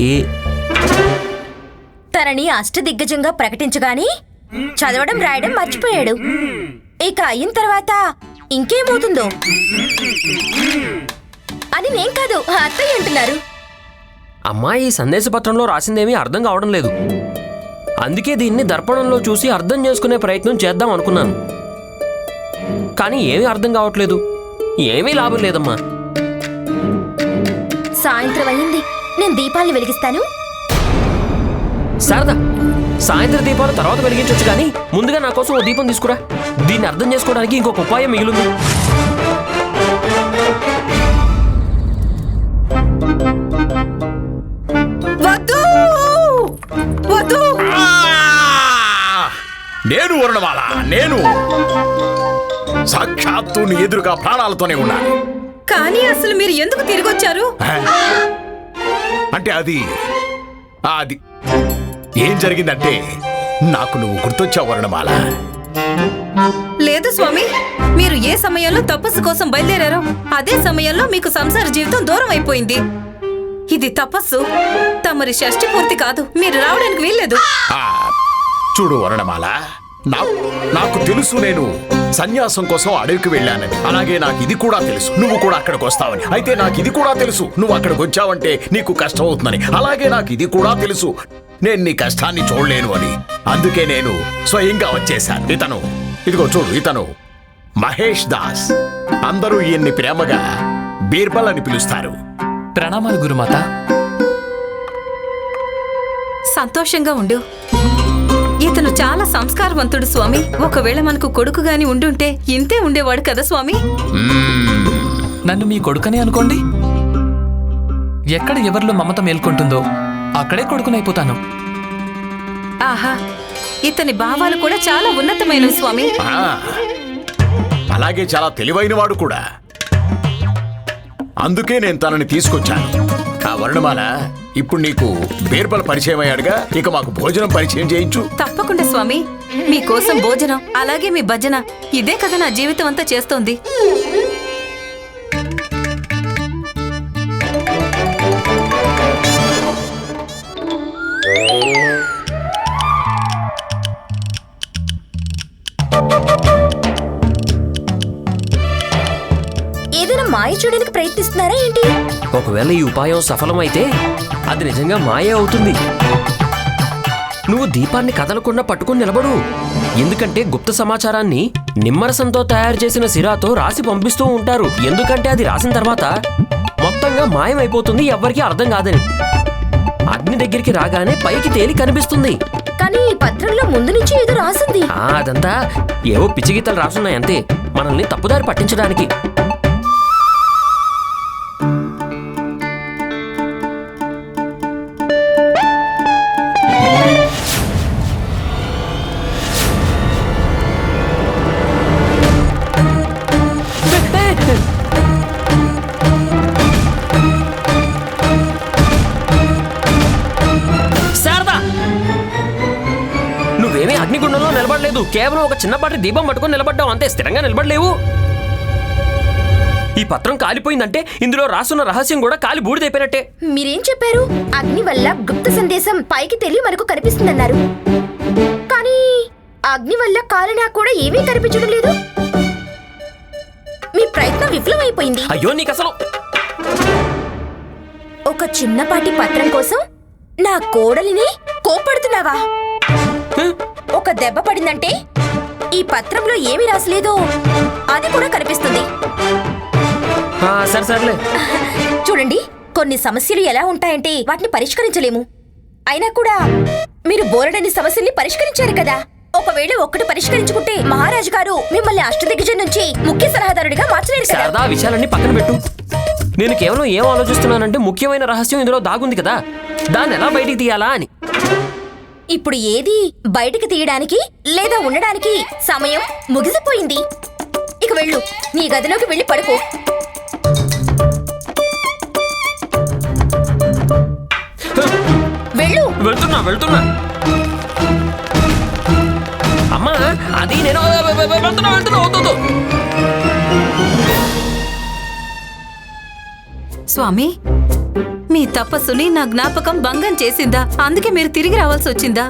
ఏ? తనని అష్టదిగ్గజంగా ప్రకటించగాని చదవడం రాయడం మర్చిపోయాడు. ఇక అయిన తర్వాత ఇంకేమవుతుందో? అని నేను కాదు అత్తయ్య అంటున్నారు. అమ్మాయి ఈ సందేశ పత్రంలో రాసిందేమీ అర్థం కావడం లేదు. అందుకే దీన్ని దర్పణంలో చూసి అర్థం చేసుకునే ప్రయత్నం చేద్దాం అనుకున్నాను. కానీ ఏమీ అర్థం కావట్లేదు. ఏమీ లాభం లేదమ్మా. సాయంత్రం అయింది. నేను దీపాల్ని వెలిగిస్తాను. శారదా సాయంత్రం దీపాలు తర్వాత వెలిగించవచ్చు కానీ ముందుగా నా కోసం ఓ దీపం తీసుకురా. దీన్ని అర్థం చేసుకోవడానికి ఇంకొక ఉపాయం మిగిలింది! నేను వర్ణమాల నేను సాక్షాత్తు నీ ఎదురుగా ప్రాణాలతోనే ఉన్నాను కానీ అసలు మీరు ఎందుకు తిరిగి వచ్చారు అంటే అది అది ఏం జరిగిందంటే నాకు నువ్వు గుర్తొచ్చావు వర్ణమాల లేదు స్వామి మీరు ఏ సమయంలో తపస్సు కోసం బయలుదేరారో అదే సమయంలో మీకు సంసార జీవితం దూరం అయిపోయింది. ఇది తపస్సు తమరి షష్టి పూర్తి కాదు మీరు రావడానికి వీల్లేదు. ఆ, చూడు వర్ణమాల నాకు తెలుసు నేను సన్యాసం కోసం అడవికి వెళ్ళానని. అలాగే నాకు ఇది కూడా తెలుసు. నువ్వు కూడా అక్కడికి వస్తావని. అయితే నాకు ఇది కూడా తెలుసు. నువ్వు అక్కడికి వచ్చావంటే నీకు కష్టం అవుతుందని అలాగే నాకు ఇది కూడా తెలుసు. నేను నీ కష్టాన్ని చూడలేను అని. అందుకే నేను స్వయంగా వచ్చేశాను. ఇతను ఇదిగో చూడు ఇతను మహేష్ దాస్. అందరూ ఈయన్ని ప్రేమగా బీర్బల్ అని పిలుస్తారు. ప్రణామాలు గురుమాత. సంతోషంగా ఉండు. ఇతను చాలా సంస్కారవంతుడు స్వామి. ఒకవేళ మనకు కొడుకు గాని ఉండుంటే ఇంతే ఉండేవాడు కదా స్వామి? నన్ను మీ కొడుకనే అనుకోండి. ఎక్కడ ఎవరిలో మమత మేల్కొంటుందో అక్కడే కొడుకునైపోతాను. ఆహా ఇతని భావాలు కూడా చాలా ఉన్నతమైనవి స్వామి. ఆ, అలాగే చాలా తెలివైనవాడు కూడా. అందుకే నేను తనని తీసుకొచ్చాను. వర్ణమాల ఇప్పుడు నీకు బీర్బల్ పరిచయం అయ్యాడుగా ఇక మాకు భోజనం పరిచయం చేయించు. తప్పకుండా స్వామి. మీకోసం భోజనం అలాగే మీ భజన ఇదే కదా నా జీవితం అంతా చేస్తోంది. చూడడానికి ప్రయత్నిస్తున్నారా ఏంటి? ఒకవేళ ఈ ఉపాయం సఫలమైతే అది నిజంగా మాయే అవుతుంది. నువ్వు దీపాన్ని కదలకుండా పట్టుకుని నిలబడు. ఎందుకంటే గుప్త సమాచారాన్ని నిమ్మరసంతో తయారు చేసిన సిరాతో రాసి పంపిస్తూ ఉంటారు. ఎందుకంటే అది రాసిన తర్వాత మొత్తంగా మాయమైపోతుంది ఎవ్వరికీ అర్థం కాదని. అగ్ని దగ్గరికి రాగానే పైకి తేలి కనిపిస్తుంది. కానీ ఈ పత్రంలో ముందు నుంచి ఏదో రాసింది. అదంతా ఏవో పిచ్చి గీతలు రాసున్నాయి అంతే మనల్ని తప్పుదారి పట్టించడానికి. నిలబడలేదు కేవలం ఒక చిన్నపాటి దీపం పట్టుకొని నిలబడ్డావు అంతే. స్థిరంగా నిలబడలేవు. ఈ పత్రం కాలిపోయిందంటే ఇందులో రాసున్న రహస్యం కూడా కాలి బూడిదైపోయినట్టే. మీరేం చెప్పారు? అగ్ని వల్ల గుప్త సందేశం పైకి తెలియ మనకు కనిపిస్తుందన్నారు. కానీ అగ్ని వల్ల కాలినా కూడా ఏమీ కనిపించడం లేదు. మీ ప్రయత్నం విఫలమైపోయింది. అయ్యో నీకు అసలు ఒక చిన్నపాటి పత్రం కోసం నా కోడలిని కోపడుతున్నావా? ఒక దెబ్బ పడిందంటే ఈ పత్రంలో ఏమి రాసలేదో. అది కూడా కనిపిస్తుంది. ఆ, సరే సర్లే. చూడండి కొన్ని సమస్యలు ఎలా ఉంటాయంటే వాటిని పరిష్కరించలేము. అయినా కూడా మీరు బోరడని సమస్యల్ని పరిష్కరించారు కదా. ఒకవేళ ఒక్కటి పరిష్కరించుకుంటే మహారాజు గారు మిమ్మల్ని అష్టదిగ్గజం నుంచి ముఖ్య సలహాదారుడిగా మార్చలేరు కదా. శారదా ఆ విషయాలన్నీ పక్కన పెట్టు. నేను కేవలం ఏం ఆలోచిస్తున్నానంటే ముఖ్యమైన రహస్యం ఇందులో దాగుంది కదా. దాన్ని ఎలా బయటికి తీయాలా అని. ఇప్పుడు ఏది? బయటికి తీయడానికి లేదా ఉండడానికి? సమయం ముగిసిపోయింది. ఇక వెళ్ళు. నీ గదిలోకి వెళ్ళి పడుకో. వెళ్ళు. వెళ్తున్నా వెళ్తున్నా. అమ్మా అది నేను వెళ్తున్నా వెళ్తున్నా వద్దు, వద్దు. స్వామి? మీ తపస్సుని నా జ్ఞాపకం భంగం చేసిందా? అందుకే మీరు తిరిగి రావాల్సి వచ్చిందా?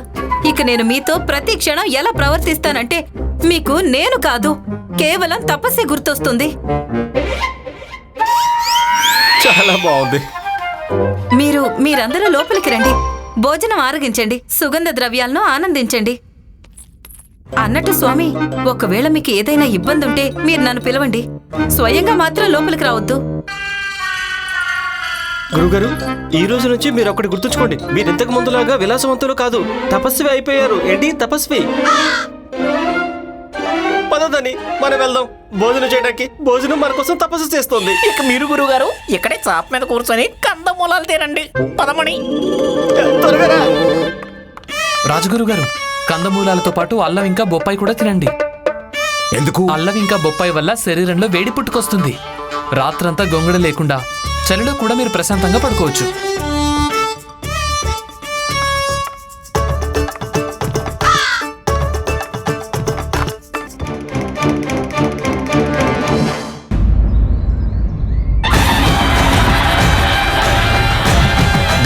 ఇక నేను మీతో ప్రతి క్షణం ఎలా ప్రవర్తిస్తానంటే మీకు నేను కాదు కేవలం తపస్సే గుర్తొస్తుంది. చాలా బాగుంది. మీరు మీరందరూ లోపలికి రండి. భోజనం ఆరగించండి. సుగంధ ద్రవ్యాలను ఆనందించండి. అన్నట్టు స్వామి ఒకవేళ మీకు ఏదైనా ఇబ్బంది ఉంటే మీరు నన్ను పిలవండి. స్వయంగా మాత్రం లోపలికి రావద్దు. గురుగారు ఈ రోజు నుంచి మీరు ఒకటి గుర్తుంచుకోండి. మీరు ఇంతకు ముందులాగా విలాసవంతులు కాదు. తపస్వి అయిపోయారు. ఏంటి? తపస్వి. పదదని మనం వెళ్దాం. భోజనం చేయడానికి. భోజనం మన కోసం తపస్సు చేస్తుంది. ఇక మీరు గురుగారు ఇక్కడే చాప్ మీద కూర్చొని కందమూలాలు తినండి. పదమణి త్వరగా. రాజగురు గారు కందమూలాలతో పాటు అల్లం ఇంకా బొప్పాయి కూడా తినండి. ఎందుకు? అల్లం ఇంకా బొప్పాయి వల్ల శరీరంలో వేడి పుట్టుకొస్తుంది. రాత్రంతా గొంగడ లేకుండా చలిలో కూడా మీరు ప్రశాంతంగా పడుకోవచ్చు.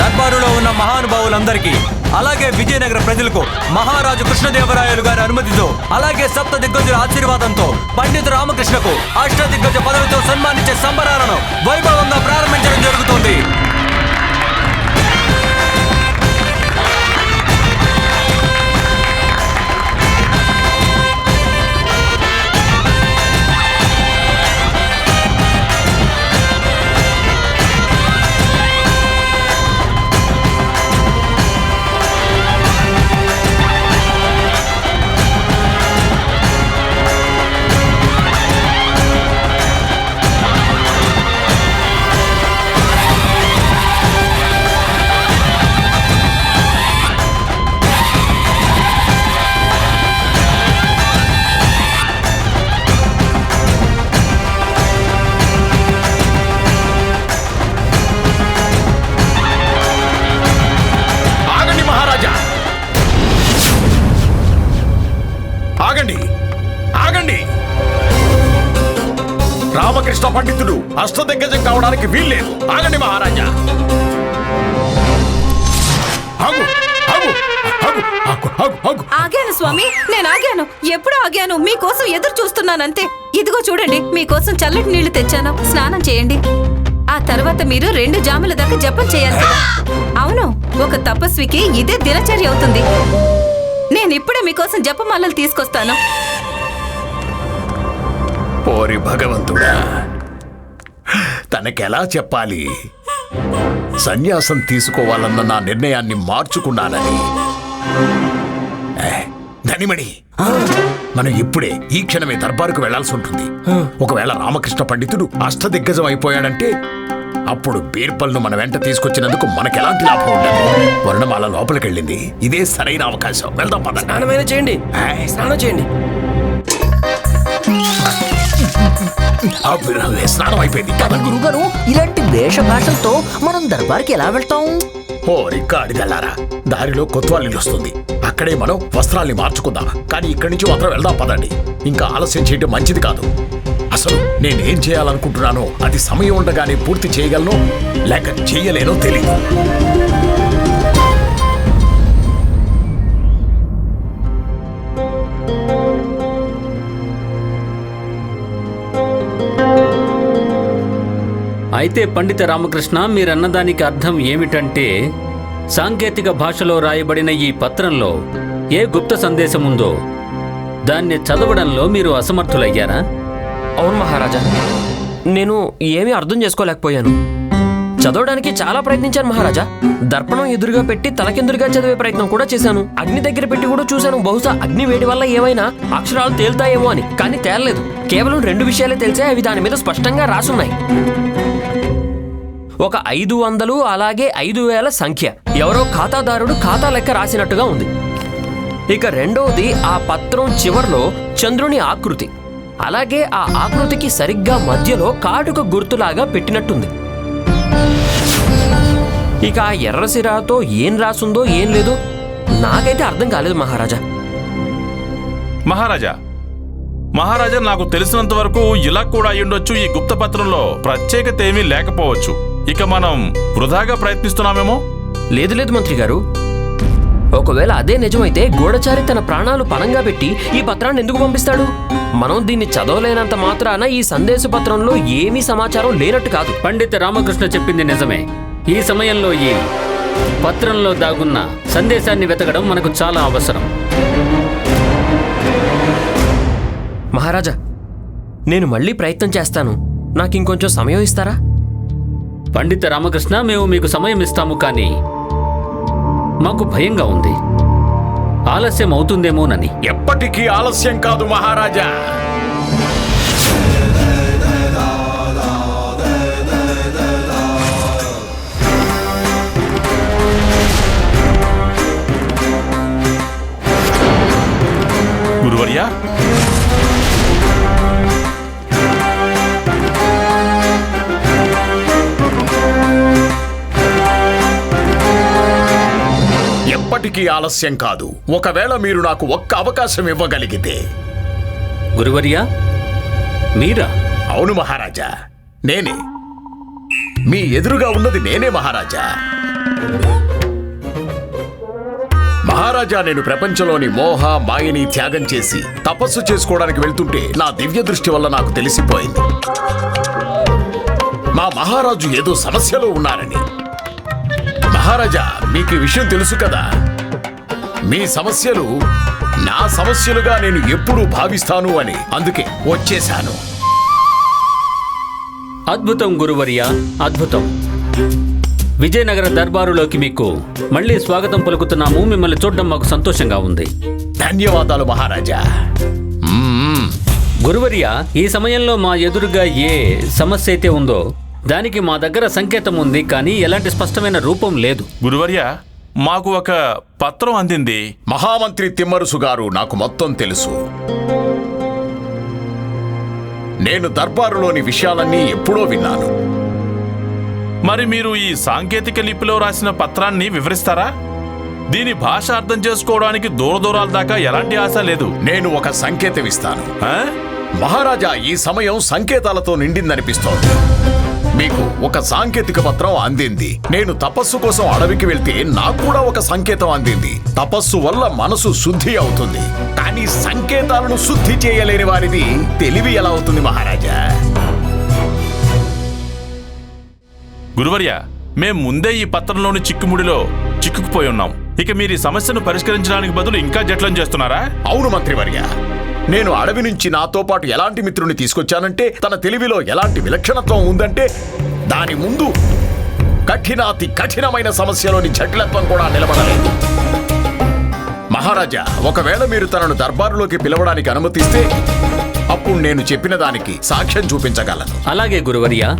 దర్బారులో ఉన్న మహానుభావులందరికీ అలాగే విజయనగర ప్రజలకు మహారాజు కృష్ణదేవరాయలు గారి అనుమతితో అలాగే సప్త దిగ్గజుల ఆశీర్వాదంతో పండిత రామకృష్ణకు అష్ట దిగ్గజ పదవితో సన్మానించే సంబరాలను వైభవంగా ప్రారంభించడం జరుగుతోంది. ఆగండి. ఆగండి. రామకృష్ణ పండితుడు అష్టదిగ్గజం కావడానికి వీల్లేదు. ఆగండి మహారాజా. ఆగాను స్వామి నేను ఆగాను. ఎప్పుడు ఆగాను? మీకోసం ఎదురు చూస్తున్నానంతే. ఇదిగో చూడండి మీకోసం చల్లటి నీళ్ళు తెచ్చాను. స్నానం చేయండి. ఆ తర్వాత మీరు రెండు జాముల దాకా జపం చేయాలి అవును ఒక తపస్వికి ఇదే దినచర్య అవుతుంది. నేను ఇప్పుడే మీకోసం జపమాలలు తీసుకొస్తాను. ఓరి భగవంతుడా తనకెలా చెప్పాలి? సన్యాసం తీసుకోవాలన్న నా నిర్ణయాన్ని మార్చుకున్నానని. ధనిమణి మనం ఇప్పుడే ఈ క్షణమే దర్బారుకు వెళ్ళాల్సి ఉంటుంది. ఒకవేళ రామకృష్ణ పండితుడు అష్టదిగ్గజం అయిపోయాడంటే అప్పుడు బీర్పల్ను మన వెంట తీసుకొచ్చినందుకు మనకెలాంటి లాభం ఉండదు. వర్ణమాల లోపలికెళ్ళింది. ఇదే సరైన అవకాశం. వెళ్దాం పద. స్నానమైనా చేయండి. స్నానం చేయండి. స్నానం అయిపోయింది. గురుగారు ఇలాంటి వేష భాషలతో మనం దర్బార్కి ఎలా వెళ్తాం? ఓ రిక్కాడిదల్లారా దారిలో కొత్వాళ్ళు వస్తుంది. అక్కడే మనం వస్త్రాల్ని మార్చుకుందాం. కానీ ఇక్కడి నుంచి మాత్రం వెళ్దాం పదండి. ఇంకా ఆలస్యం చేయడం మంచిది కాదు. అసలు నేనేం చేయాలనుకుంటున్నానో అది సమయం ఉండగానే పూర్తి చేయగలను లేక చేయలేనో తెలియదు అయితే పండిత రామకృష్ణ మీరన్నదానికి అర్థం ఏమిటంటే సాంకేతిక భాషలో రాయబడిన ఈ పత్రంలో ఏ గుప్త సందేశం ఉందో దాన్ని చదవడంలో మీరు అసమర్థులయ్యారా? అవును మహారాజా. నేను ఏమీ అర్థం చేసుకోలేకపోయాను. చదవడానికి చాలా ప్రయత్నించాను మహారాజా. దర్పణం ఎదురుగా పెట్టి తలకెందురుగా చదివే ప్రయత్నం కూడా చేశాను. అగ్ని దగ్గర పెట్టి కూడా చూశాను. బహుశా అగ్ని వేడి వల్ల ఏమైనా అక్షరాలు తేలుతాయేమో అని. కానీ తేలలేదు. కేవలం రెండు విషయాలే తెలిసే అవి దాని మీద స్పష్టంగా రాసున్నాయి. ఒక ఐదు వందలు అలాగే ఐదు వేల సంఖ్య. ఎవరో ఖాతాదారుడు ఖాతా లెక్క రాసినట్టుగా ఉంది. ఇక రెండవది ఆ పత్రం చివర్లో చంద్రుని ఆకృతి. అలాగే ఆ ఆకృతికి సరిగ్గా మధ్యలో కాటుక గుర్తులాగా పెట్టినట్టుంది. ఇక ఆ ఎర్రసిరాతో ఏం రాసుందో ఏం లేదో నాకైతే అర్థం కాలేదు మహారాజా. మహారాజా మహారాజా నాకు తెలిసినంత వరకు ఇలా కూడా అయ్యుండొచ్చు ఈ గుప్త పత్రంలో. ప్రత్యేకత ఏమీ లేకపోవచ్చు. ఇక మనం వృధాగా ప్రయత్నిస్తున్నామేమో? లేదు లేదు మంత్రి గారు. ఒకవేళ అదే నిజమైతే గూఢచారి తన ప్రాణాలు పణంగా పెట్టి ఈ పత్రాన్ని ఎందుకు పంపిస్తాడు? మనం దీన్ని చదవలేనంత మాత్రాన ఈ సందేశ పత్రంలో ఏమీ సమాచారం లేనట్టు కాదు. పండిత రామకృష్ణ చెప్పింది నిజమే. ఈ సమయంలో ఈ పత్రంలో దాగున్న సందేశాన్ని వెతకడం మనకు చాలా అవసరం. మహారాజా నేను మళ్ళీ ప్రయత్నం చేస్తాను. నాకు ఇంకొంచెం సమయం ఇస్తారా? పండిత రామకృష్ణ మేము మీకు సమయం ఇస్తాము కానీ మాకు భయంగా ఉంది. ఆలస్యం అవుతుందేమోనని. ఎప్పటికీ ఆలస్యం కాదు మహారాజా. గురువర్యా ఎప్పటికీ ఆలస్యం కాదు. ఒకవేళ మీరు నాకు ఒక్క అవకాశం ఇవ్వగలిగితే. గురువర్యా మీరా? అవును మహారాజా. నేనే. మీ ఎదురుగా ఉన్నది నేనే మహారాజా. మహారాజా నేను ప్రపంచంలోని మోహ మాయని త్యాగం చేసి తపస్సు చేసుకోవడానికి వెళ్తుంటే నా దివ్య దృష్టి వల్ల నాకు తెలిసిపోయింది. మా మహారాజు ఏదో సమస్యలో ఉన్నారని. మహారాజా మీకు ఈ విషయం తెలుసు కదా? మీ సమస్యలు నా సమస్యలుగా నేను ఎప్పుడూ భావిస్తాను అని అందుకే వచ్చేశాను. అద్భుతం గురువర్య అద్భుతం. విజయనగర దర్బారులోకి మీకు మళ్ళీ స్వాగతం పలుకుతున్నాము. మిమ్మల్ని చూడడం మాకు సంతోషంగా ఉంది. ధన్యవాదాలు మహారాజా. గురువర్య ఈ సమయంలో మా ఎదురుగా ఏ సమస్య అయితే ఉందో దానికి మా దగ్గర సంకేతం ఉంది కానీ ఎలాంటి స్పష్టమైన రూపం లేదు. గురువర్యా మాకు ఒక పత్రం అందింది. మహామంత్రి తిమ్మరుసు గారు నాకు మొత్తం తెలుసు. నేను దర్బారులోని విషయాలన్నీ ఎప్పుడో విన్నాను. మరి మీరు ఈ సాంకేతిక లిపిలో రాసిన పత్రాన్ని వివరిస్తారా? దీని భాష అర్థం చేసుకోవడానికి దూర దూరాల దాకా ఎలాంటి ఆశ లేదు. నేను ఒక సంకేతం ఇస్తాను. ఆ? మహారాజా ఈ సమయం సంకేతాలతో నిండిందనిపిస్తోంది. మీకు ఒక సాంకేతిక పత్రం అందింది. నేను తపస్సు కోసం అడవికి వెళ్తే నాకు కూడా ఒక సంకేతం అందింది. తపస్సు వల్ల మనసు శుద్ధి అవుతుంది. కానీ సంకేతాలను శుద్ధి చేయలేని వారిది తెలివి ఎలా అవుతుంది మహారాజా? గురువర్య మేం ముందే ఈ పత్రంలోని చిక్కుముడిలో చిక్కుకుపోయి ఉన్నాం. ఇక మీరు ఈ సమస్యను పరిష్కరించడానికి బదులు ఇంకా జట్లం చేస్తున్నారా? అవును మంత్రివర్య. నేను అడవి నుంచి నాతో పాటు ఎలాంటి మిత్రుని తీసుకొచ్చానంటే తన తెలివిలో ఎలాంటి విలక్షణత్వం ఉందంటే దాని ముందు కఠినాతి కఠినమైన సమస్యలోని జటిలత్వం కూడా నిలబడలేదు. మహారాజా ఒకవేళ మీరు తనను దర్బారులోకి పిలవడానికి అనుమతిస్తే అప్పుడు నేను చెప్పిన దానికి సాక్ష్యం చూపించగలను. అలాగే గురువర్య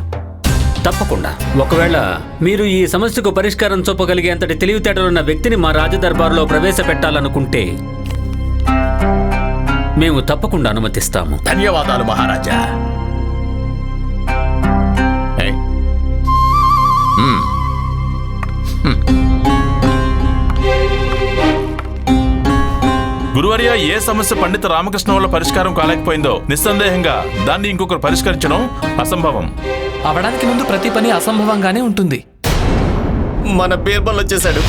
తప్పకుండా. ఒకవేళ మీరు ఈ సమస్యకు పరిష్కారం చూపగలిగేంతటి తెలివితేటలున్న వ్యక్తిని మా రాజదర్బారులో ప్రవేశపెట్టాలనుకుంటే మేము తప్పకుండా అనుమతిస్తాము. ధన్యవాదాలు మహారాజా. గురువర్య ఏ సమస్య పండిత రామకృష్ణ వల్ల పరిష్కారం కాలేకపోయిందో నిస్సందేహంగా దాన్ని ఇంకొకరు పరిష్కరించడం అసంభవం. అవడానికి ముందు ప్రతి పని అసంభవంగానే ఉంటుంది. మన బీర్బల్ వచ్చేసాడు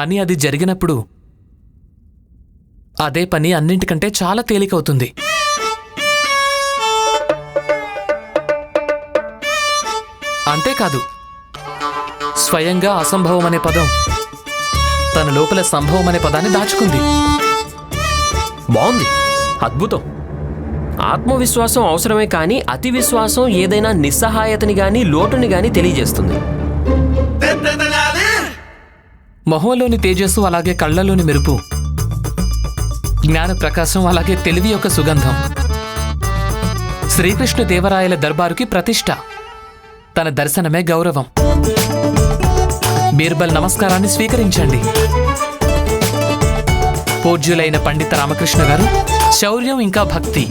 కానీ అది జరిగినప్పుడు అదే పని అన్నింటికంటే చాలా తేలికవుతుంది. అంతేకాదు స్వయంగా అసంభవం అనే పదం తన లోపల సంభవం అనే పదాన్ని దాచుకుంది. బాగుంది. అద్భుతం. ఆత్మవిశ్వాసం అవసరమే కానీ అతి విశ్వాసం ఏదైనా నిస్సహాయతని గాని లోటుని గాని తెలియజేస్తుంది. మొహంలోని తేజస్సు అలాగే కళ్ళలోని మెరుపు. జ్ఞాన ప్రకాశం అలాగే తెలివి యొక్క సుగంధం. శ్రీకృష్ణ దేవరాయల దర్బారుకి ప్రతిష్ట. తన దర్శనమే గౌరవం. బీర్బల్ నమస్కారాన్ని స్వీకరించండి. పూజ్యులైన పండిత రామకృష్ణ గారు శౌర్యం ఇంకా భక్తి.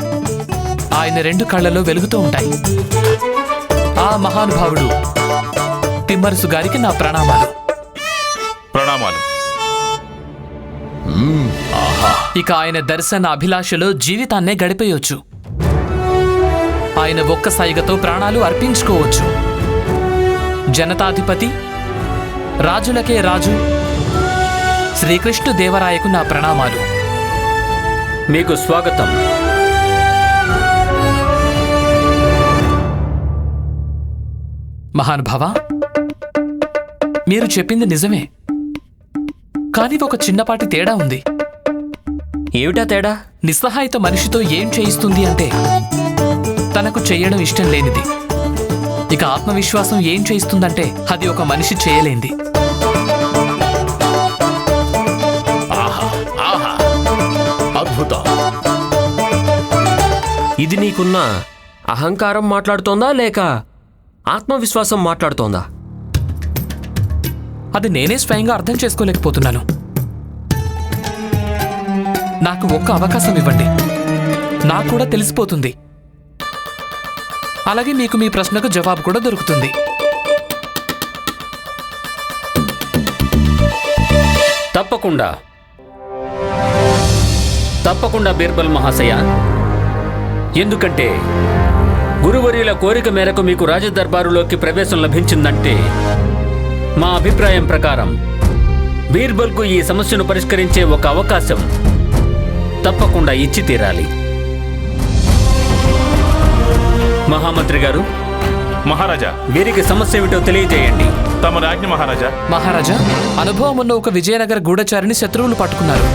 ఆయన రెండు కళ్ళలో వెలుగుతూ ఉంటాయి. ఆ మహానుభావుడు తిమ్మరసు గారికి నా ప్రణామాలు. ప్రణామాలు. ఇక ఆయన దర్శన అభిలాషలో జీవితాన్నే గడిపేయొచ్చు. ఆయన ఒక్క సైగతో ప్రాణాలు అర్పించుకోవచ్చు. జనతాధిపతి రాజులకే రాజు శ్రీకృష్ణ దేవరాయకు నా ప్రణామాలు. మీకు స్వాగతం. మహానుభావ మీరు చెప్పింది నిజమే. కానీ ఒక చిన్నపాటి తేడా ఉంది. ఏమిటా తేడా? నిస్సహాయత మనిషితో ఏం చేయిస్తుంది అంటే తనకు చేయడం ఇష్టం లేనిది. ఇక ఆత్మవిశ్వాసం ఏం చేయిస్తుందంటే అది ఒక మనిషి చేయలేంది అద్భుతం. ఇది నీకున్న అహంకారం మాట్లాడుతోందా లేక ఆత్మవిశ్వాసం మాట్లాడుతోందా? అది నేనే స్వయంగా అర్థం చేసుకోలేకపోతున్నాను. నాకు ఒక్క అవకాశం ఇవ్వండి. నాకు కూడా తెలిసిపోతుంది. అలాగే మీకు మీ ప్రశ్నకు జవాబు కూడా దొరుకుతుంది. తప్పకుండా. తప్పకుండా బీర్బల్ మహాశయ. ఎందుకంటే గురువర్యుల కోరిక మేరకు మీకు రాజదర్బారులోకి ప్రవేశం లభించిందంటే మా అభిప్రాయం ప్రకారం బీర్బల్కు ఈ సమస్యను పరిష్కరించే ఒక అవకాశం తప్పకుండా ఇచ్చి తీరాలి. మహామంత్రి గారు మహారాజా. వీరికి సమస్య ఏమిటో తెలియజేయండి. తమ రాజ్ఞ మహారాజా. మహారాజా అనుభవం ఉన్న ఒక విజయనగర గూఢచారిని శత్రువులు పట్టుకున్నారు.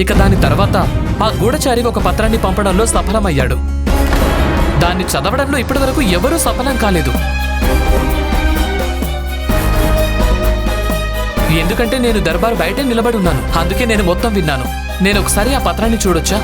ఇక దాని తర్వాత ఆ గూఢచారి ఒక పత్రాన్ని పంపడంలో సఫలమయ్యాడు. దాన్ని చదవడంలో ఇప్పటివరకు ఎవరూ సఫలం కాలేదు. ఎందుకంటే నేను దర్బార్ బయటే నిలబడి ఉన్నాను. అందుకే నేను మొత్తం విన్నాను. నేను ఒకసారి ఆ పత్రాన్ని చూడొచ్చా?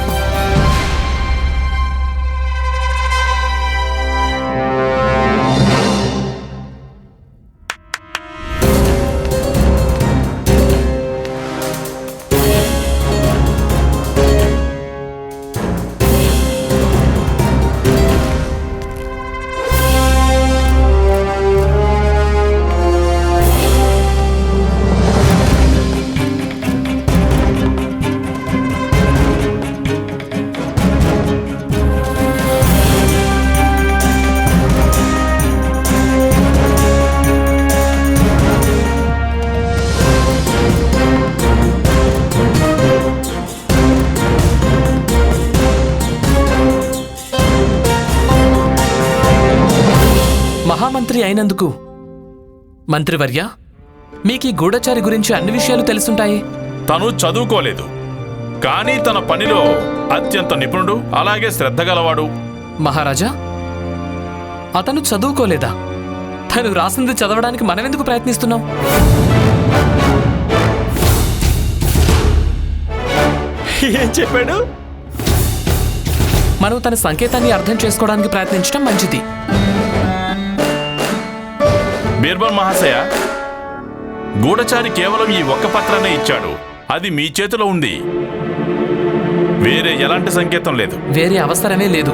మహామంత్రి అయినందుకు. మంత్రివర్య మీకు ఈ గూఢచారి గురించి అన్ని విషయాలు తెలుసుంటాయి. తను చదువుకోలేదు. కానీ తన పనిలో అత్యంత నిపుణుడు అలాగే శ్రద్ధ గలవాడు. మహారాజా అతను చదువుకోలేదా? తను రాసింది చదవడానికి మనమెందుకు ప్రయత్నిస్తున్నాం? ఏం చెప్పాడు? మనం తన సంకేతాన్ని అర్థం చేసుకోవడానికి ప్రయత్నించడం మంచిది. బీర్బల్ మహాశయ గూఢచారి కేవలం ఈ ఒక్క పత్రాన్నే ఇచ్చాడు. అది మీ చేతిలో ఉంది. వేరే ఎలాంటి సంకేతం లేదు. వేరే అవసరమే లేదు.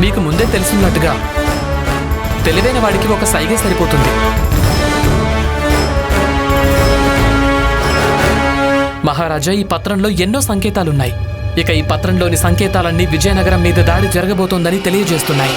మీకు ముందే తెలిసినట్టుగా తెలివైన వాడికి ఒక సైగే సరిపోతుంది. మహారాజా ఈ పత్రంలో ఎన్నో సంకేతాలున్నాయి. ఇక ఈ పత్రంలోని సంకేతాలన్నీ విజయనగరం మీద దాడి జరగబోతోందని తెలియజేస్తున్నాయి.